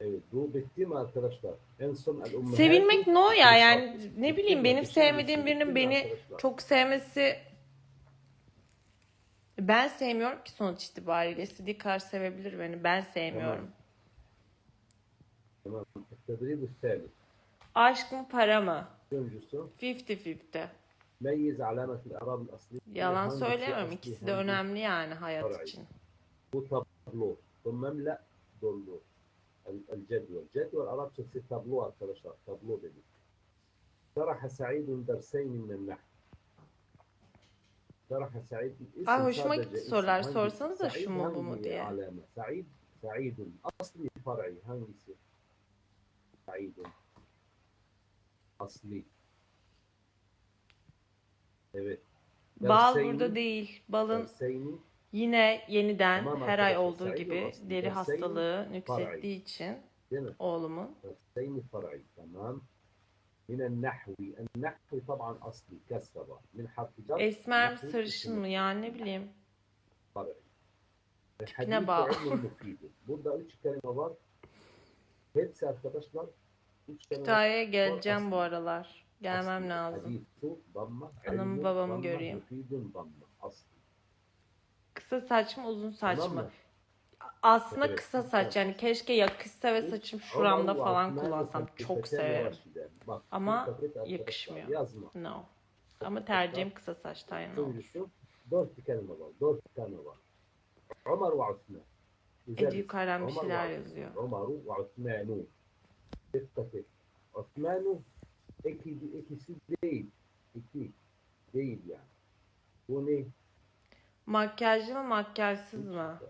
Evet, bu bittiğim arkadaşlar. En son el Sevilmek ne o ya yani ne bileyim benim sevmediğim birinin beni çok sevmesi ben sevmiyorum ki sonuç itibariyle. İstediği kadar sevebilir beni. Ben sevmiyorum. Tamam. Tedri bu sevdi. Aşk mı para mı? Öncüsü. 50-50. Meyiz alamet al-arab asli. Yalan Hangisi şey söylemem. İkisi de önemli yani hayat için. Bu tablo. Bu memle dollu. الجدول جدول Arapça tablo arkadaşlar tablo dedik شرح سعيد درسين من النحو شرح سعيد اسم Ay, hoşuma sadece gitti isim. sorular. Hangisi? Sorsanız da Said şu mu, bu mu hangi diye. Alame. Said, Saidun. Asli far'i hangisi? Saidun. Asli. Evet. Bal Derseyni- burada değil. Balın Derseyni yine yeniden Tamam her ay arkadaşlar, olduğu saygı gibi olsun. deri Derseyni hastalığı nüksettiği için değil mi? oğlumun درسين فرعي تمام من النحو النحو طبعا اصلي كسره بقى. من حرف جر esmer mi نحو sarışın اسم mı yani ne bileyim. فرعي Tipine الحديث bağlı. علم مفيد burada üç kelime var hepsi arkadaşlar üç kelime Kütahya'ya geleceğim asli. bu aralar. Gelmem أصلي. lazım. حديث ضمة Anamı علم babamı ضمة göreyim. مفيد ضمة أصلي Kısa saç mı uzun saç Tamam mı? mı? Aslında Evet, kısa saç yani keşke yakışsa ve saçım şuramda Ama falan bu kullansam çok fakültesi severim. Bak, Ama dikkat et arkadaşlar, yakışmıyor. Yazma. No. Ama tercihim kısa saçtan yana. Üçüncüsü dört kelime var. Dört tane var. Ömer ve Osman. Güzel Ece yukarıdan bir Ömer ve şeyler Osman. yazıyor. Ömer ve Osmanu. Dikkat et. Osmanu iki, ikisi değil. İki. Değil yani. Bu ne? Makyajlı mı makyajsız mı?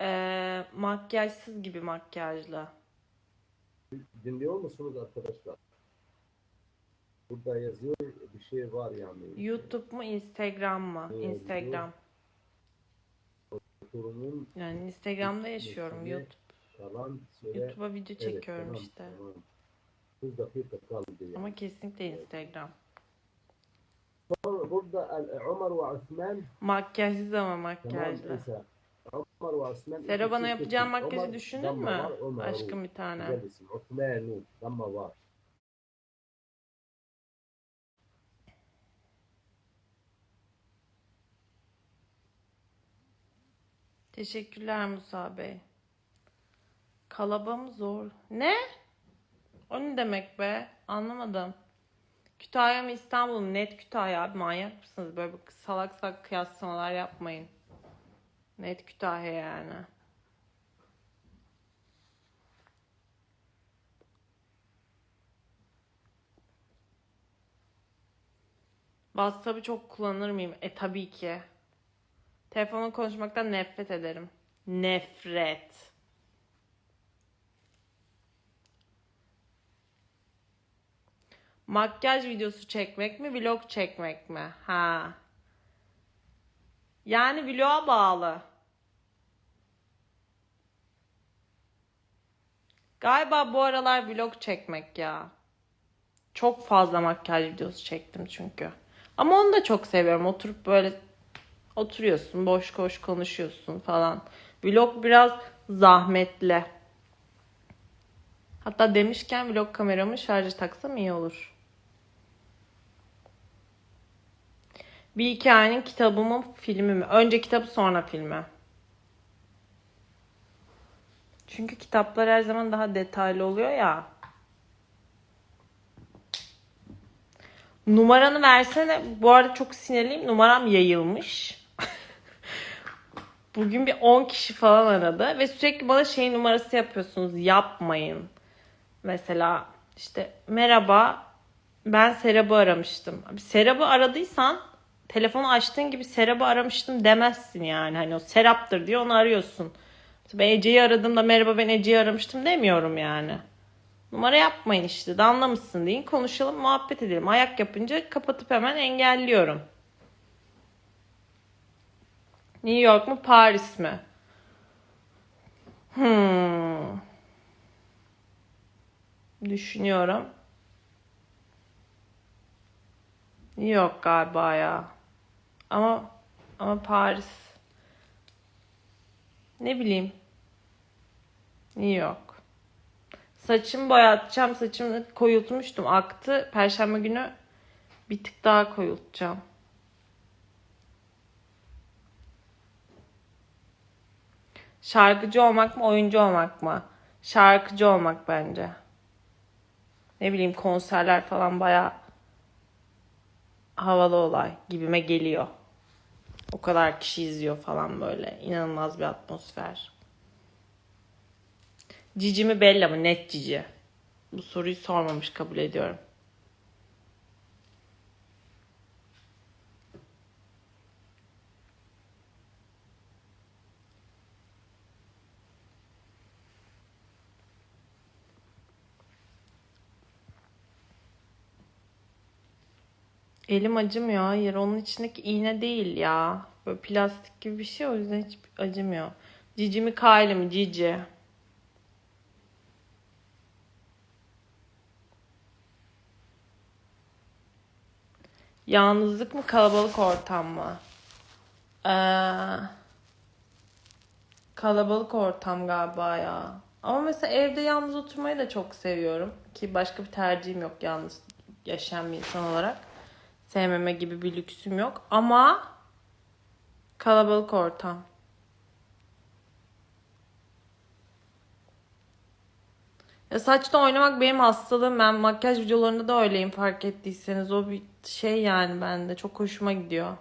Ee, makyajsız gibi makyajlı. Dinliyor musunuz arkadaşlar? Burada yazıyor bir şey var yani. YouTube mu Instagram mı? Evet, Instagram. Sorunun Yani Instagram'da yaşıyorum. YouTube. kalan süre YouTube'a video Evet, çekiyorum tamam, işte. Tamam. 30 dakika kaldı yani. Ama kesinlikle Instagram. Sonra burada Ömer ve Osman Makyajsız ama makyajlı. Ömer ve Osman Sera bana yapacağım makyajı düşündün mü? Aşkım bir tane. Güzel isim. Osmanu damma var. Teşekkürler Musa Bey. Kalaba mı zor? Ne? O ne demek be? Anlamadım. Kütahya mı İstanbul mu? Net Kütahya abi manyak mısınız? Böyle salak salak kıyaslamalar yapmayın. Net Kütahya yani. WhatsApp'ı çok kullanır mıyım? E tabii ki. Telefonla konuşmaktan nefret ederim. Nefret. Makyaj videosu çekmek mi, vlog çekmek mi? Ha. Yani vloga bağlı. Galiba bu aralar vlog çekmek ya. Çok fazla makyaj videosu çektim çünkü. Ama onu da çok seviyorum. Oturup böyle oturuyorsun, boş boş konuşuyorsun falan. Vlog biraz zahmetli. Hatta demişken vlog kameramı şarja taksam iyi olur. Bir hikayenin kitabı mı, filmi mi? Önce kitabı sonra filmi. Çünkü kitaplar her zaman daha detaylı oluyor ya. Numaranı versene. Bu arada çok sinirliyim. Numaram yayılmış. Bugün bir 10 kişi falan aradı ve sürekli bana şey numarası yapıyorsunuz. Yapmayın. Mesela işte merhaba ben Serap'ı aramıştım. Serap'ı aradıysan telefonu açtığın gibi Serap'ı aramıştım demezsin yani. Hani o Serap'tır diye onu arıyorsun. Ben Ece'yi aradığımda merhaba ben Ece'yi aramıştım demiyorum yani. Numara yapmayın işte. Damla mısın deyin. Konuşalım, muhabbet edelim. Ayak yapınca kapatıp hemen engelliyorum. New York mu, Paris mi? Hmm. Düşünüyorum. New York galiba ya. Ama ama Paris. Ne bileyim. New York. Saçımı boyatacağım. Saçımı koyultmuştum. Aktı. Perşembe günü bir tık daha koyultacağım. Şarkıcı olmak mı, oyuncu olmak mı? Şarkıcı olmak bence. Ne bileyim konserler falan bayağı havalı olay gibime geliyor. O kadar kişi izliyor falan böyle. İnanılmaz bir atmosfer. Cici mi Bella mı? Net Cici. Bu soruyu sormamış kabul ediyorum. Elim acımıyor. Hayır onun içindeki iğne değil ya. Böyle plastik gibi bir şey o yüzden hiç acımıyor. Cici mi Kylie mi? Cici. Yalnızlık mı kalabalık ortam mı? Ee, kalabalık ortam galiba ya. Ama mesela evde yalnız oturmayı da çok seviyorum. Ki başka bir tercihim yok yalnız yaşayan bir insan olarak. Sevmeme gibi bir lüksüm yok. Ama kalabalık ortam. Ya saçla oynamak benim hastalığım. Ben makyaj videolarında da öyleyim fark ettiyseniz. O bir şey yani bende. Çok hoşuma gidiyor.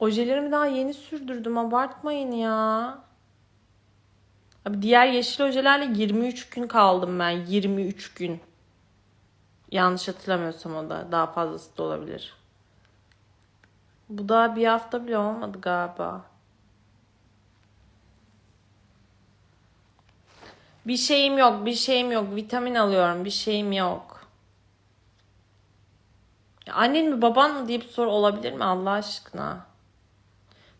Ojelerimi daha yeni sürdürdüm. Abartmayın ya. Abi diğer yeşil ojelerle 23 gün kaldım ben. 23 gün. Yanlış hatırlamıyorsam o da. Daha fazlası da olabilir. Bu daha bir hafta bile olmadı galiba. Bir şeyim yok, bir şeyim yok. Vitamin alıyorum, bir şeyim yok. Ya Annen mi baban mı diye bir soru olabilir mi Allah aşkına?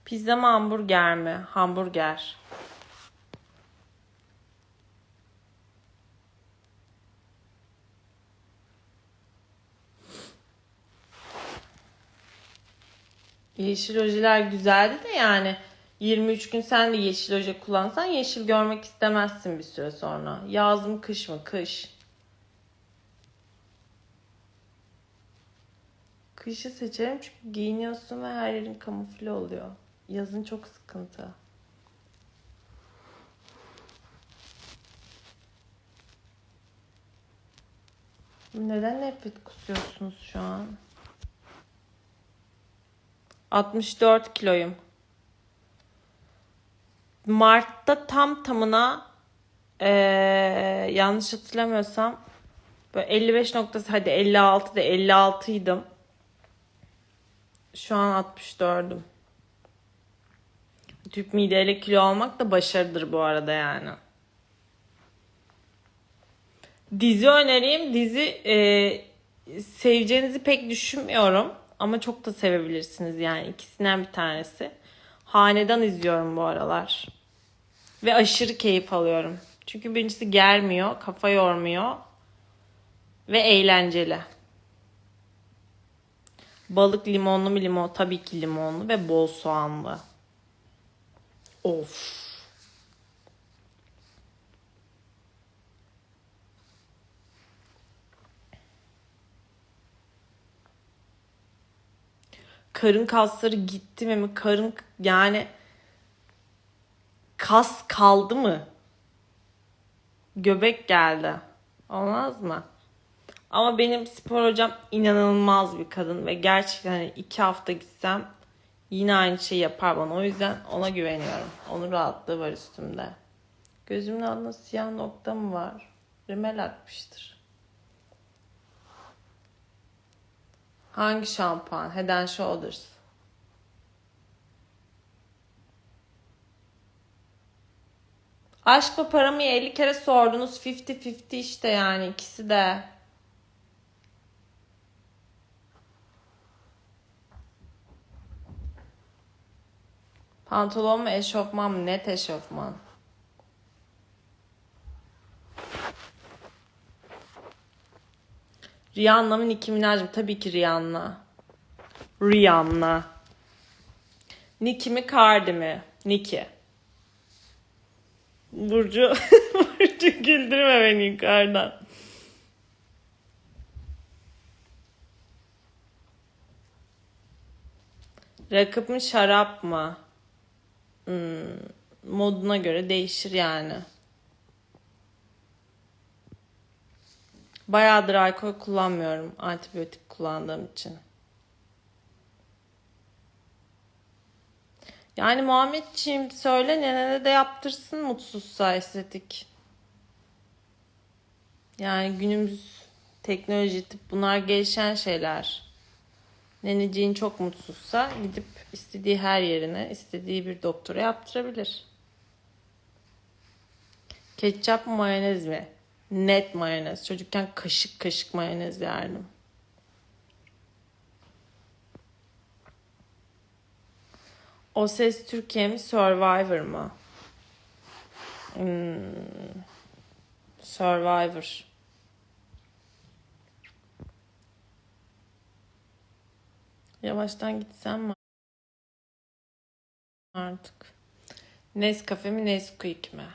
Pizza mı hamburger mi? Hamburger. Yeşil ojeler güzeldi de yani 23 gün sen de yeşil oje kullansan yeşil görmek istemezsin bir süre sonra. Yaz mı kış mı? Kış. Kışı seçerim çünkü giyiniyorsun ve her yerin kamufle oluyor. Yazın çok sıkıntı. Neden nefret kusuyorsunuz şu an? 64 kiloyum. Mart'ta tam tamına eee, yanlış hatırlamıyorsam böyle 55 noktası hadi 56 da 56 idim. Şu an 64'üm. Tüp mideyle kilo almak da başarıdır bu arada yani. Dizi önereyim. Dizi e, seveceğinizi pek düşünmüyorum. Ama çok da sevebilirsiniz yani. ikisinden bir tanesi. Hanedan izliyorum bu aralar. Ve aşırı keyif alıyorum. Çünkü birincisi germiyor, kafa yormuyor. Ve eğlenceli. Balık limonlu mu limon? Tabii ki limonlu ve bol soğanlı. Of. Karın kasları gitti mi? Karın yani kas kaldı mı? Göbek geldi. Olmaz mı? Ama benim spor hocam inanılmaz bir kadın ve gerçekten hani iki hafta gitsem yine aynı şeyi yapar bana. O yüzden ona güveniyorum. Onun rahatlığı var üstümde. Gözümün altında siyah nokta mı var? Rimel atmıştır. Hangi şampuan? Head and Shoulders. Aşk mı para mı 50 kere sordunuz. 50-50 işte yani ikisi de. Pantolon mu eşofman mı? Net eşofman. Rihanna mı Nicki Minaj mı? Tabii ki Rihanna. Rihanna. Nicki mi Cardi mi? Nicki. Burcu, Burcu güldürme beni yukarıdan. Rakıp mı şarap mı? Hmm, moduna göre değişir yani. Bayağıdır alkol kullanmıyorum antibiyotik kullandığım için. Yani Muhammedciğim söyle nenene de yaptırsın mutsuzsa estetik. Yani günümüz teknoloji tip bunlar gelişen şeyler. Neneciğin çok mutsuzsa gidip istediği her yerine istediği bir doktora yaptırabilir. Ketçap mı mayonez mi? Net mayonez. Çocukken kaşık kaşık mayonez yerdim. O Ses Türkiye mi Survivor mı? Hmm. Survivor. Yavaştan gitsem mi artık? Nescafe mi Nesquik mi?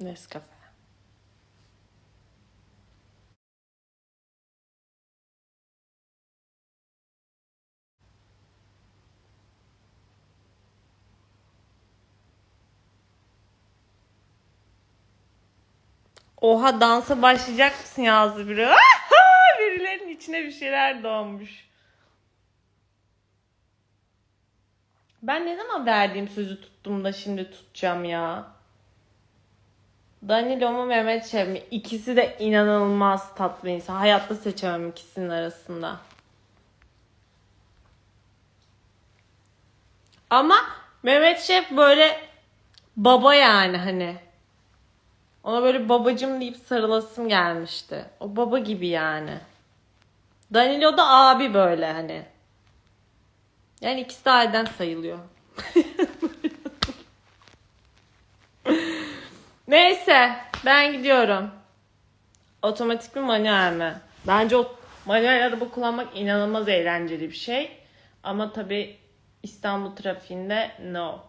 Nescafe. Oha dansa başlayacak mısın yazdı biri. Birilerinin içine bir şeyler doğmuş. Ben ne zaman verdiğim sözü tuttum da şimdi tutacağım ya. Danilo mu Mehmet Şev mi? İkisi de inanılmaz tatlı insan. Hayatta seçemem ikisinin arasında. Ama Mehmet Şef böyle baba yani hani. Ona böyle babacım deyip sarılasım gelmişti. O baba gibi yani. Danilo da abi böyle hani. Yani ikisi de aileden sayılıyor. Neyse ben gidiyorum. Otomatik mi manuel mi? Bence o manuel araba kullanmak inanılmaz eğlenceli bir şey. Ama tabi İstanbul trafiğinde no.